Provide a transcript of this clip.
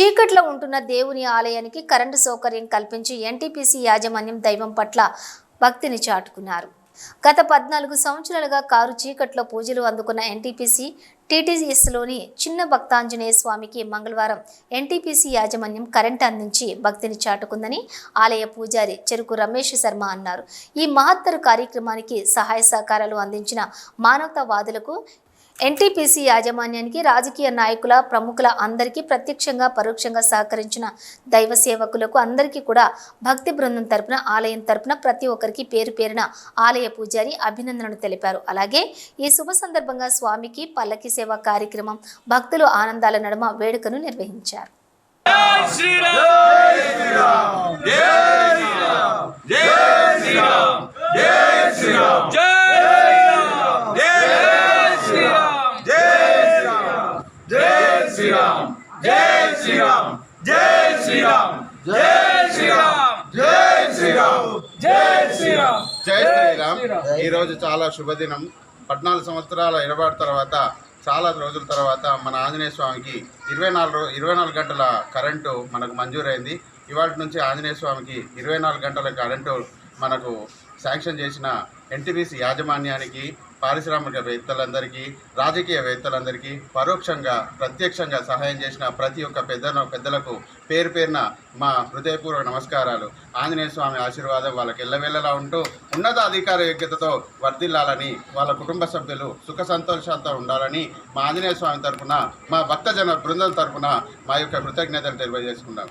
చీకట్లో ఉంటున్న దేవుని ఆలయానికి కరెంటు సౌకర్యం కల్పించి ఎన్టీపీసీ యాజమాన్యం దైవం పట్ల భక్తిని చాటుకున్నారు. గత పద్నాలుగు సంవత్సరాలుగా కారు చీకట్లో పూజలు అందుకున్న ఎన్టీపీసీ టీటీఎస్లోని చిన్న భక్తాంజనేయ స్వామికి మంగళవారం ఎన్టీపీసీ యాజమాన్యం కరెంట్ అందించి భక్తిని చాటుకుందని ఆలయ పూజారి చెరుకు రమేష్ శర్మ అన్నారు. ఈ మహత్తర కార్యక్రమానికి సహాయ సహకారాలు అందించిన మానవతావాదులకు ఎన్టీపీసీ యాజమాన్యానికి రాజకీయ నాయకుల ప్రముఖుల అందరికీ ప్రత్యక్షంగా పరోక్షంగా సహకరించిన దైవ సేవకులకు అందరికీ కూడా భక్తి బృందం తరపున ఆలయం తరపున ప్రతి ఒక్కరికి పేరు పేరున ఆలయ పూజారి అభినందనలు తెలిపారు. అలాగే ఈ శుభ సందర్భంగా స్వామికి పల్లకి సేవ కార్యక్రమం భక్తులు ఆనందాల నడుమ వేడుకను నిర్వహించారు. జై శ్రీరామ్ ఈ రోజు చాలా శుభదినం. పద్నాలుగు సంవత్సరాల ఎడబాటు తర్వాత చాలా రోజుల తర్వాత మన ఆంజనేయ స్వామికి ఇరవై నాలుగు ఇరవై నాలుగు గంటల కరెంటు మనకు మంజూరైంది. ఇవాటి నుంచి ఆంజనేయ స్వామికి ఇరవై నాలుగు గంటల కరెంటు మనకు శాంక్షన్ చేసిన ఎన్టీపీసీ యాజమాన్యానికి పారిశ్రామికవేత్తలందరికీ రాజకీయవేత్తలందరికీ పరోక్షంగా ప్రత్యక్షంగా సహాయం చేసిన ప్రతి ఒక్క పెద్ద పెద్దలకు పేరు పేరున మా హృదయపూర్వక నమస్కారాలు. ఆంజనేయ స్వామి ఆశీర్వాదం వాళ్ళకి ఎల్లవేళలా ఉంటూ ఉన్నత అధికార యోగ్యతతో వర్ధిల్లాలని వాళ్ళ కుటుంబ సభ్యులు సుఖ సంతోషాలతో ఉండాలని మా ఆంజనేయ స్వామి తరఫున మా భక్తజన బృందం తరఫున మా యొక్క కృతజ్ఞతలు తెలియజేసుకున్నాం